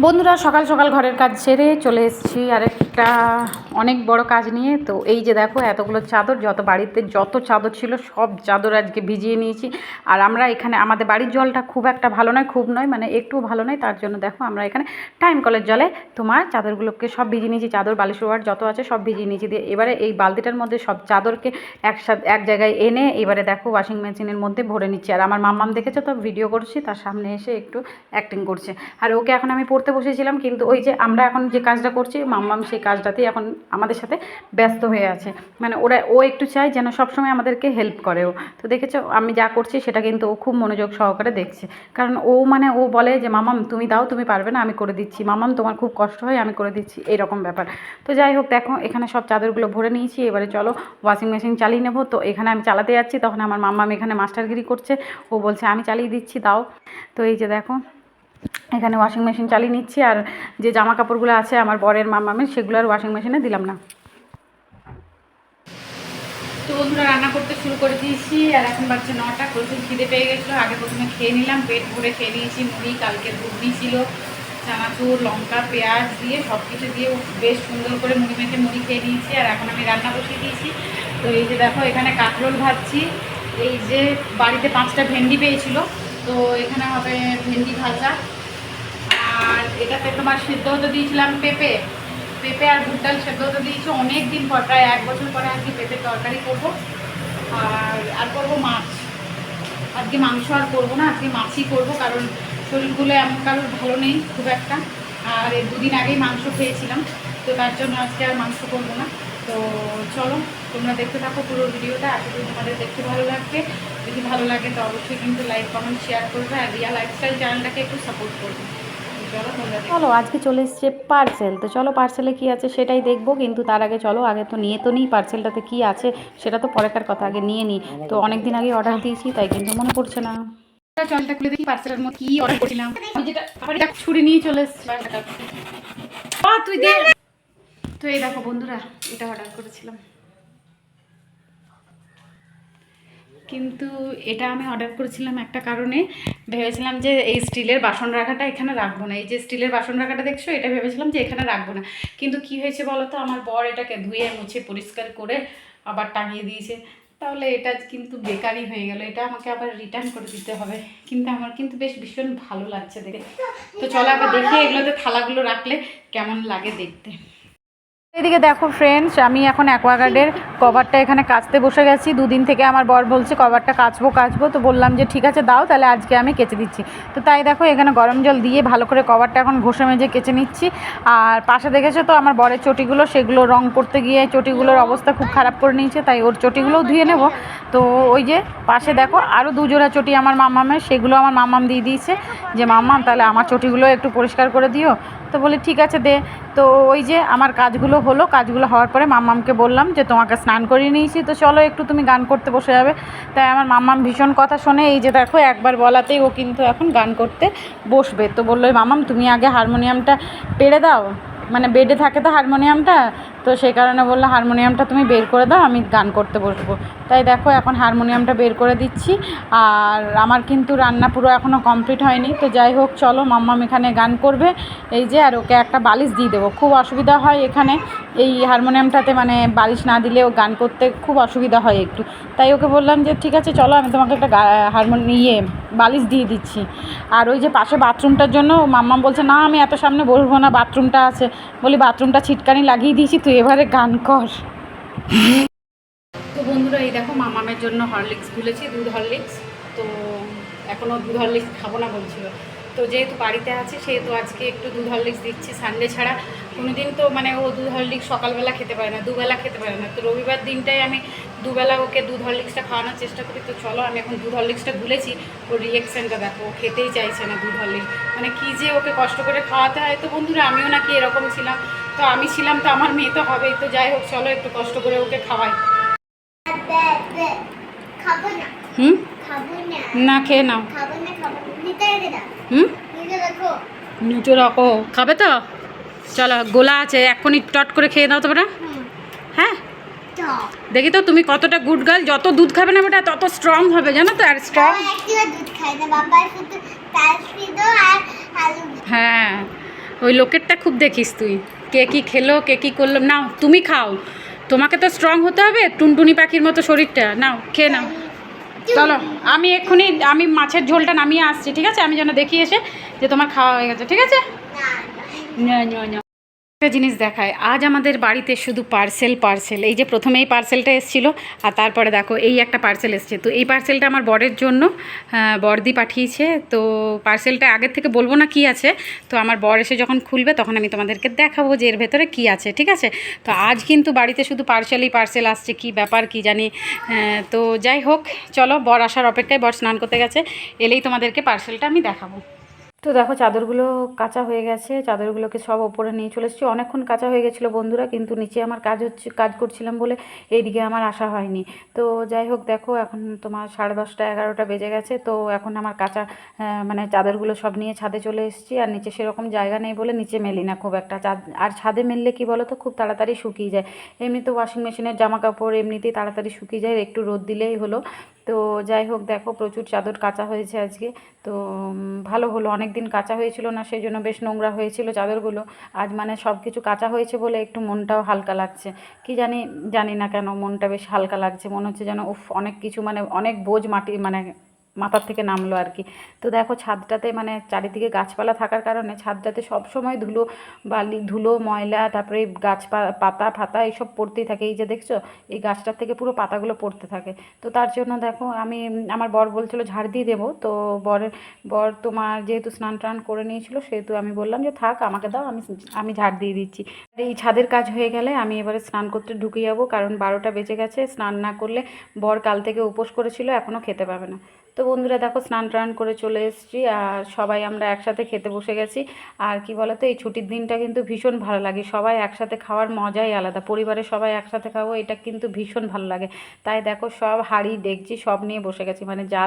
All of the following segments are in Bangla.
বন্ধুরা সকাল সকাল ঘরের কাজ সেরে চলে এসেছি আর একটা অনেক বড় কাজ নিয়ে, তো এই যে দেখো এতগুলো চাদর, যত বাড়িতে যত চাদর ছিল সব চাদর আজকে ভিজিয়ে নিয়েছি। আর আমরা এখানে, আমাদের বাড়ির জলটা খুব একটা ভালো নয়, খুব নয় মানে একটু ভালো নয়, তার জন্য দেখো আমরা এখানে টাইম কলের জলে তোমার চাদরগুলোকে সব ভিজিয়ে নিয়েছি, চাদর, বালিশ ওয়ার যত আছে সব ভিজিয়ে নিয়েছি। দিয়ে এবারে এই বালতিটার মধ্যে সব চাদরকে একসাথে, এক জায়গায় এনে এবারে দেখো ওয়াশিং মেশিনের মধ্যে ভরে নিচ্ছি। আর আমার মাম্মাম দেখেছ তো? ভিডিও করছি, তার সামনে এসে একটু অ্যাক্টিং করছে। আর ওকে এখন আমি পড়তে বসেছিলাম, কিন্তু ওই যে আমরা এখন যে কাজটা করছি, মাম্মাম সেই কাজটাতেই এখন আমাদের সাথে ব্যস্ত হয়ে আছে। মানে ওরা, ও একটু চায় যেন সবসময় আমাদেরকে হেল্প করে ও তো দেখেছ, আমি যা করছি সেটা কিন্তু ও খুব মনোযোগ সহকারে দেখছে। কারণ ও মানে ও বলে যে, মামাম, তুমি দাও, তুমি পারবে না, আমি করে দিচ্ছি। মামাম, তোমার খুব কষ্ট হয়, আমি করে দিচ্ছি। এরকম ব্যাপার। তো যাই হোক, দেখো, এখানে সব চাদরগুলো ভরে নিয়েছি। এবারে চলো ওয়াশিং মেশিন চালিয়ে নেব। তো এখানে আমি চালাতে যাচ্ছি। তখন আমার মাম্মাম এখানে মাস্টারগিরি করছে। ও বলছে, আমি চালিয়ে দিচ্ছি, দাও। তো এই যে দেখো এখানে ওয়াশিং মেশিন চালিয়ে নিচ্ছি আর যে জামা কাপড়গুলো আছে আমার বরের মামামের, সেগুলো আর ওয়াশিং মেশিনে দিলাম না। তো বন্ধুরা, রান্না করতে শুরু করে দিয়েছি আর এখন বাচ্চা নটা, প্রচুর খিদে পেয়ে গেছিল। আগে প্রথমে খেয়ে নিলাম, পেট ভরে খেয়ে নিয়েছি, মুড়ি, কালকে ঘুগনি ছিল, চানাচুর, লঙ্কা, পেঁয়াজ দিয়ে সব কিছু দিয়ে বেশ সুন্দর করে মুড়ি মেখে মুড়ি খেয়ে নিয়েছি। আর এখন আমি রান্না বসিয়ে দিয়েছি। তো এই যে দেখো, এখানে কাঁকরোল ভাজছি। এই যে বাড়িতে পাঁচটা ভেন্ডি পেয়েছিল তো এখানে হবে ভেন্ডি ভাজা। আর এটাতে তোমার সিদ্ধ হতে দিয়েছিলাম পেঁপে। পেঁপে আর ভুট ডাল সেদ্ধ হতে দিয়েছি। অনেক দিন পর, প্রায় এক বছর পরে আর কি পেঁপের তরকারি করব। আর আর করব মাছ। আজকে মাংস আর করব না, আজকে মাছই করব, কারণ শরীরগুলো এমন কারোর ভালো নেই, খুব একটা। আর দুদিন আগেই মাংস খেয়েছিলাম, তো তার জন্য আজকে আর মাংস করব না। তো চলো তোমরা দেখতে থাকো পুরো ভিডিওটা। আশা করি তোমাদের দেখতে ভালো লাগবে। যদি ভালো লাগে তো অবশ্যই কিন্তু লাইক কমেন্ট শেয়ার করবে আর রিয়া লাইফস্টাইল চ্যানেলটাকে একটু সাপোর্ট করবে। চলো দেখো। আজকে চলে এসছে পার্সেল তো চলো পার্সেলে কি আছে সেটাই দেখব কিন্তু তার আগে চলো আগে তো নিয়ে তো নিই পার্সেলটাতে কি আছে সেটা তো পরেকার কথা আগে নিয়ে নিই। তো অনেক দিন আগে অর্ডার দিয়েছি তাই কিন্তু মনে পড়ছে না। চলটা খুলে দেখি পার্সেলের মধ্যে কি অর্ডার করেছিলাম। আমি যেটা আবার এটা ছুরি নিয়ে চলে এসছি। তুই দে। তো এই দেখো বন্ধুরা, এটা অর্ডার করেছিলাম। কিন্তু এটা আমি অর্ডার করেছিলাম একটা কারণে, ভেবেছিলাম যে এই স্টিলের বাসন রাখাটা এখানে রাখব না। এই যে স্টিলের বাসন রাখাটা দেখছ, এটা ভেবেছিলাম যে এখানে রাখব না। কিন্তু কি হয়েছে বলো তো আমার বর এটাকে ধুয়ে, মুছে, পরিষ্কার করে আবার টাঙিয়ে দিয়েছে। তাহলে এটা কিন্তু বেকারই হয়ে গেল, এটা আমাকে আবার রিটার্ন করে দিতে হবে। কিন্তু আমার কিন্তু বেশ ভীষণ ভালো লাগছে দেখে। তো চলো আবার দেখি এগুলোতে থালাগুলো রাখলে কেমন লাগে দেখতে। এদিকে দেখো ফ্রেন্ডস আমি এখন অ্যাকোয়াগার্ডের কভারটা এখানে কাচতে বসে গেছি। দুদিন থেকে আমার বর বলছে কভারটা কাচবো কাচবো। তো বললাম যে, ঠিক আছে, দাও, তাহলে আজকে আমি কেচে দিচ্ছি। তো তাই দেখো, এখানে গরম জল দিয়ে ভালো করে কভারটা এখন ঘষে মেজে কেচে নিচ্ছি। আর পাশে দেখেছ তো, আমার বরের চটিগুলো, সেগুলো রং করতে গিয়ে চটিগুলোর অবস্থা খুব খারাপ করে নিয়েছে, তাই ওর চটিগুলোও ধুয়ে নেব। তো ওই যে, পাশে দেখো আরও দুজোড়া চটি আমার মামামের, সেগুলো আমার মামাম দিয়ে দিয়েছে। যে মাম্মাম তাহলে আমার চটিগুলো একটু পরিষ্কার করে দিও। তো বলি, ঠিক আছে দে। তো ওই যে আমার কাজগুলো হলো, কাজগুলো হওয়ার পরে মাম্মামকে বললাম যে, তোমাকে স্নান করিয়ে নিয়েছি, তো চলো একটু তুমি গান করতে বসে যাবে। তাই আমার মাম্মাম ভীষণ কথা শোনে, এই যে দেখো, একবার বলাতেই ও কিন্তু এখন গান করতে বসবে। তো বলল মামাম তুমি আগে হারমোনিয়ামটা পেরে দাও। মানে বেডে থাকে তো হারমোনিয়ামটা তো সেই কারণে বলল, হারমোনিয়ামটা তুমি বের করে দাও, আমি গান করতে বসবো। তাই দেখো, এখন হারমোনিয়ামটা বের করে দিচ্ছি। আর আমার কিন্তু রান্না পুরো এখনও কমপ্লিট হয়নি। তো যাই হোক, চলো, মাম্মাম এখানে গান করবে। এই যে, আর ওকে একটা বালিশ দিয়ে দেবো। খুব অসুবিধা হয় এখানে। এই হারমোনিয়ামটাতে মানে বালিশ না দিলে ও গান করতে খুব অসুবিধা হয় একটু। তাই ওকে বললাম যে, ঠিক আছে, চলো, আমি তোমাকে একটা হারমোনি ইয়ে বালিশ দিয়ে দিচ্ছি। আর ওই যে পাশে বাথরুমটার জন্য মাম্মাম বলছে, না, আমি এত সামনে বসবো না, বাথরুমটা আছে। বলি, বাথরুমটা ছিটকানি লাগিয়ে দিয়েছি, তুই এবারে গান কর। তো বন্ধুরা, এই দেখো মামামের জন্য হরলিক্স ভুলেছি দুধ হরলিক্স। তো এখনও দুধ হরলিক্স খাব না বলছিল। তো যেহেতু বাড়িতে আছে সেহেতু আজকে একটু দুধ হরলিক্স দিচ্ছি। সানডে ছাড়া কোনো দিন তো মানে ও দুধ হরলিক্স সকালবেলা খেতে পারে না দুবেলা খেতে পারে না। তো রবিবার দিনটাই আমি দুবেলা ওকে দুধ হরলিক্সটা খাওয়ানোর চেষ্টা করি। তো চলো আমি এখন দুধ হরলিক্সটা গুলেছি। ওর রিয়েকশানটা দেখো ও খেতেই চাইছে না দুধ হরলিক্স মানে কী যে ওকে কষ্ট করে খাওয়াতে হয়। তো বন্ধুরা আমিও নাকি এরকম ছিলাম। তো আমি ছিলাম তো আমার মেয়ে তো হবেই। তো যাই হোক চলো একটু কষ্ট করে ওকে খাওয়াই। হুম? খাব না। না খেয়ে নাও। হুম? নিচে রাখো। খাবে তো? চলো, গোলা আছে, এক্ষুনি টট করে খেয়ে দাও তো বেটা হ্যাঁ? দেখি তো, তুমি কতটা গুড গার্ল যত দুধ খাবে না বেটা, তত স্ট্রং হবে, জানো তো, আর স্ট্রং হ্যাঁ ওই লোকেরটা খুব দেখিস তুই। কে কী খেলো, কে কী করল, নাও, তুমি খাও। তোমাকে তো স্ট্রং হতে হবে, টুনটুনি পাখির মতো শরীরটা। নাও, খেয়ে নাও। চলো আমি এক্ষুনি আমি মাছের ঝোলটা নামিয়ে আসছি ঠিক আছে? আমি যেন দেখি এসে যে তোমার খাওয়া হয়ে গেছে ঠিক আছে? না না। একটা জিনিস দেখায় আজ আমাদের বাড়িতে শুধু পার্সেল পার্সেল এই যে প্রথমে এই পার্সেলটা এসেছিল আর তারপরে দেখো এই একটা পার্সেল এসছে। তো এই পার্সেলটা আমার বরের জন্য আহ, বরদি পাঠিয়েছে। তো পার্সেলটা আগের থেকে বলব না কি আছে তো আমার বর এসে যখন খুলবে তখন আমি তোমাদেরকে দেখাবো যে এর ভেতরে কি আছে ঠিক আছে? তো আজ কিন্তু বাড়িতে শুধু পার্সেলই পার্সেল আসছে কি ব্যাপার কি জানি আহ, তো যাই হোক চলো বর আসার অপেক্ষায় বর স্নান করতে গেছে এলেই তোমাদেরকে পার্সেলটা আমি দেখাবো। তো দেখো চাদরগুলো কাঁচা হয়ে গেছে, চাদরগুলোকে সব ওপরে নিয়ে চলে এসেছি। অনেকক্ষণ কাঁচা হয়ে গেছিল বন্ধুরা, কিন্তু নিচে আমার কাজ হচ্ছে, কাজ করছিলাম বলে এইদিকে আমার আসা হয়নি। তো যাই হোক দেখো, এখন তোমার সাড়ে দশটা, এগারোটা বেজে গেছে, তো এখন আমার কাঁচা মানে চাদরগুলো সব নিয়ে ছাদে চলে এসেছি। আর নিচে সেরকম জায়গা নেই বলে নিচে মেলি না খুব একটা। চাঁদ, আর ছাদে মেললে কি বলো তো খুব তাড়াতাড়ি শুকিয়ে যায়। এমনিতে ওয়াশিং মেশিনের জামা কাপড় এমনিতেই তাড়াতাড়ি শুকিয়ে যায়, একটু রোদ দিলেই হলো। তো যাই হোক, দেখো প্রচুর চাদর কাঁচা হয়েছে আজকে। তো ভালো হলো অনেক দিন কাঁচা হয়েছিল না, সেই জন্য বেশ নোংরা হয়েছিল চাদরগুলো। আজ মানে সব কিছু কাঁচা হয়েছে বলে একটু মনটাও হালকা লাগছে। কি জানি জানি না কেন মনটা বেশ হালকা লাগছে, মনে হচ্ছে যেন, উফ, অনেক কিছু মানে অনেক বোঝ মাটি মানে মাথার থেকে নামলো আর কি। তো দেখো ছাদটাতে মানে চারিদিকে গাছপালা থাকার কারণে ছাদটাতে সব সময় ধুলো বালি ধুলো, ময়লা, তারপরে গাছ পাতা ফাতা এইসব পড়তেই থাকে। এই যে দেখছ, এই গাছটার থেকে পুরো পাতাগুলো পড়তে থাকে। তো তার জন্য দেখো আমি, আমার বর বলছিল ঝাড় দিয়ে দেবো। তো বরের বর তোমার যেহেতু স্নান টান করে নিয়েছিল, সেহেতু আমি বললাম যে থাক, আমাকে দাও, আমি আমি ঝাড় দিয়ে দিচ্ছি। এই ছাদের কাজ হয়ে গেলে আমি এবারে স্নান করতে ঢুকে যাব, কারণ বারোটা বেজে গেছে। স্নান না করলে বর কাল থেকে উপোস করেছিল এখনও খেতে পাবে না। তো বন্ধুরা দেখো স্নান টান করে চলে এসেছি, আর সবাই আমরা একসাথে খেতে বসে গেছি। আর কি বলতো, এই ছুটির দিনটা কিন্তু ভীষণ ভালো লাগে। সবাই একসাথে খাওয়ার মজাই আলাদা, পরিবারের সবাই একসাথে খাব, এটা কিন্তু ভীষণ ভালো লাগে। তাই দেখো, সব হাঁড়ি, ডেকচি সব নিয়ে বসে গেছি। মানে যা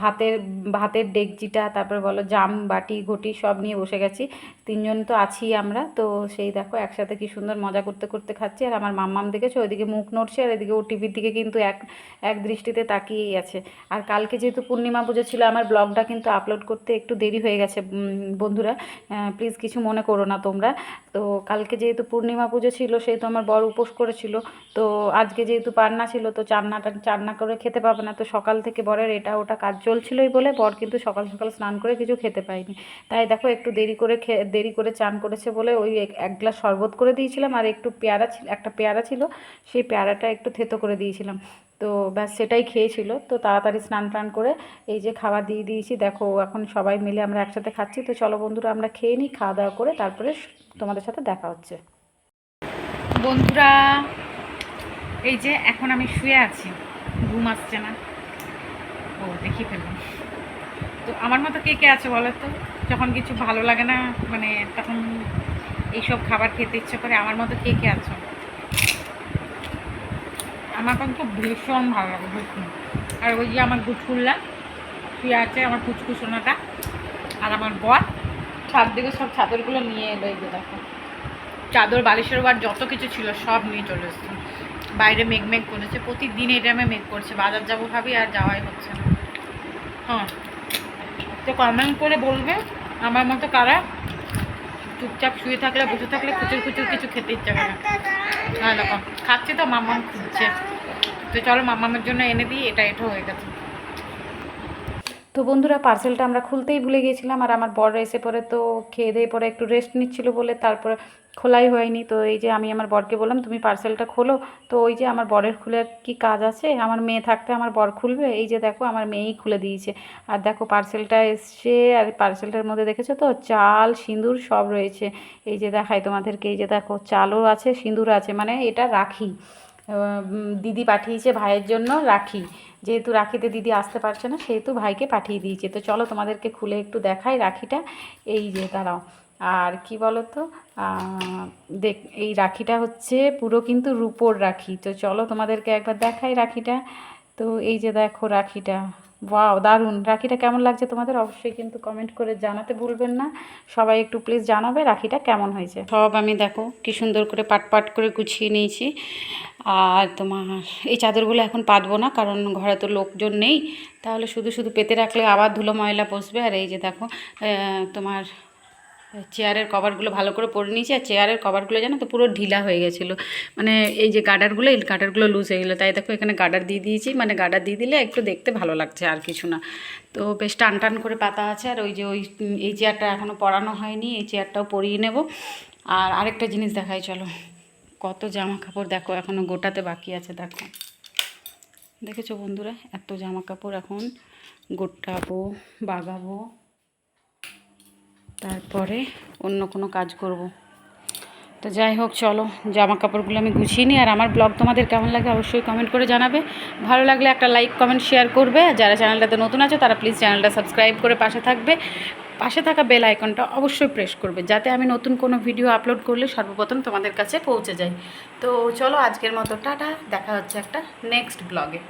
ভাতের ভাতের ডেকচিটা, তারপরে বলো জাম, বাটি, ঘটি সব নিয়ে বসে গেছি। তিনজন তো আছি আমরা, তো সেই দেখো একসাথে কি সুন্দর মজা করতে করতে খাচ্ছি। আর আমার মাম্মাম দেখেছ? ওইদিকে মুখ নড়ছে, আর এদিকে ও টিভির দিকে কিন্তু এক এক দৃষ্টিতে তাকিয়েই আছে। আর কালকে যেহেতু পূর্ণিমা পুজো ছিল, আমার ব্লগটা কিন্তু আপলোড করতে একটু দেরি হয়ে গেছে বন্ধুরা। প্লিজ কিছু মনে করো না তোমরা। তো কালকে যেহেতু পূর্ণিমা পুজো ছিল সেহেতু আমার বর উপোস করেছিল। তো আজকে যেহেতু পান্না ছিল, তো চান্নাটা চান্না করে খেতে পাবে না। তো সকাল থেকে বরের এটা ওটা কাজ চলছিলই বলে, বর কিন্তু সকাল সকাল স্নান করে কিছু খেতে পায়নি। তাই দেখো, একটু দেরি করে দেরি করে চান করেছে বলে ওই এক গ্লাস শরবত করে দিয়েছিলাম, আর একটু পেয়ারা ছিল একটা পেয়ারা ছিল, সেই পেয়ারাটা একটু থেতো করে দিয়েছিলাম। তো ব্যাস সেটাই খেয়েছিল। তো তাড়াতাড়ি স্নান টান করে এই যে খাবার দিয়ে দিয়েছি, দেখো এখন সবাই মিলে আমরা একসাথে খাচ্ছি। তো চলো বন্ধুরা আমরা খেয়ে নিই, খাওয়া দাওয়া করে তারপরে তোমাদের সাথে দেখা হচ্ছে। বন্ধুরা, এই যে এখন আমি শুয়ে আছি। ঘুম আসছে না। ও দেখি ফেললাম। তো আমার মতো কে কে আছে বলো তো? যখন কিছু ভালো লাগে না মানে তখন এইসব খাবার খেতে ইচ্ছে করে, আমার মতো কে কে আছো? আমার কিন্তু ভীষণ ভালো লাগে, ভীষণ। আর ওই যে আমার গুটকুল্লা শুয়ে আছে আমার কুচকুচোনাটা আর আমার বর ছাদ দিকে সব চাদরগুলো নিয়ে এলো এই যে দেখো। চাদর, বালিশের ওপর যত কিছু ছিল সব নিয়ে চলে এসছে। বাইরে মেঘ মেঘ করেছে, প্রতিদিন এই টাইমে মেঘ করছে, বাজার যাব ভাবি আর যাওয়াই হচ্ছে না। হ্যাঁ তো কমেন্ট করে বলবে, আমার মতো কারা? চুপচাপ শুয়ে থাকলে, বসে থাকলে খুচুর খুচুর কিছু খেতে ইচ্ছা করে না। হ্যাঁ দেখো, খাচ্ছি তো মাম্মাম খুঁজছে। তো চলো মাম্মামের জন্য এনে দিই, এটা এটা হয়ে গেছে। তো বন্ধুরা পার্সেলটা আমরা খুলতেই ভুলে গিয়েছিলাম আর আমার বর এসে পরে তো খেয়ে দিয়ে পরে একটু রেস্ট নিচ্ছিল বলে তারপরে খোলাই হয়নি। তো এই যে আমি আমার বরকে বললাম, তুমি পার্সেলটা খোলো। তো ওই যে আমার বরের খুলে কি কাজ আছে, আমার মেয়ে থাকতে আমার বর খুলবে। এই যে দেখো, আমার মেয়েই খুলে দিয়েছে। আর দেখো পার্সেলটা এসছে আর পার্সেলটার মধ্যে দেখেছ তো? চাল, সিঁদুর সব রয়েছে। এই যে দেখাই তোমাদেরকে, এই যে দেখো, চালও আছে, সিঁদুর আছে মানে এটা রাখি। দিদি পাঠিয়েছে ভাইয়ের জন্য রাখি। যেহেতু রাখিতে দিদি আসতে পারছে না, সেহেতু ভাইকে পাঠিয়ে দিয়েছে। তো চলো তোমাদেরকে খুলে একটু দেখাই রাখিটা। এই যে, দাঁড়াও। আর কি বলো তো দেখ, এই রাখিটা হচ্ছে পুরো কিন্তু রূপোর রাখি। তো চলো তোমাদেরকে একবার দেখাই রাখিটা। তো এই যে দেখো রাখিটা, ওয়াও, দারুণ। রাখিটা কেমন লাগছে তোমাদের? অবশ্যই কিন্তু কমেন্ট করে জানাতে ভুলবেন না। সবাই একটু প্লিজ জানাবে রাখিটা কেমন হয়েছে। সব আমি দেখো কি সুন্দর করে পাট পাট করে গুছিয়ে নিয়েছি। আর তোমার এই চাদরগুলো এখন পাতবো না, কারণ ঘরে তো লোকজন নেই। তাহলে শুধু শুধু পেতে রাখলে আবার ধুলো ময়লা বসবে আর এই যে দেখো তোমার চেয়ারের কভারগুলো ভালো করে পরে নিয়েছি, আর চেয়ারের কভারগুলো জানো তো পুরো ঢিলা হয়ে গেছিল। মানে এই যে গার্ডারগুলো এই গার্ডারগুলো লুজ হয়ে গেলো। তাই দেখো এখানে গার্ডার দিয়ে দিয়েছি মানে গার্ডার দিয়ে দিলে একটু দেখতে ভালো লাগছে আর কিছু না। তো বেশ টান টান করে পাতা আছে, আর ওই যে ওই, এই চেয়ারটা এখনও পরানো হয়নি, এই চেয়ারটাও পরিয়ে নেব। আর আরেকটা জিনিস দেখাই, চলো। কত জামা কাপড় দেখো এখনও গোটাতে বাকি আছে, দেখো। দেখেছ বন্ধুরা? এত জামা কাপড় এখন গোটাবো, বাগাবো। তারপরে অন্য কোনো কাজ করব। তো যাই হোক, চলো জামা কাপড়গুলো আমি গুছিয়ে নিই। আর আমার ব্লগ তোমাদের কেমন লাগে অবশ্যই কমেন্ট করে জানাবে। ভালো লাগলে একটা লাইক কমেন্ট শেয়ার করবে। আর যারা চ্যানেলটাতে নতুন আছে, তারা প্লিজ চ্যানেলটা সাবস্ক্রাইব করে পাশে থাকবে। পাশে থাকা বেল আইকনটা অবশ্যই প্রেস করবে, যাতে আমি নতুন কোনো ভিডিও আপলোড করলে সর্বপ্রথম তোমাদের কাছে পৌঁছে যায় তো চলো আজকের মতো, টাটা। দেখা হচ্ছে একটা নেক্সট ব্লগে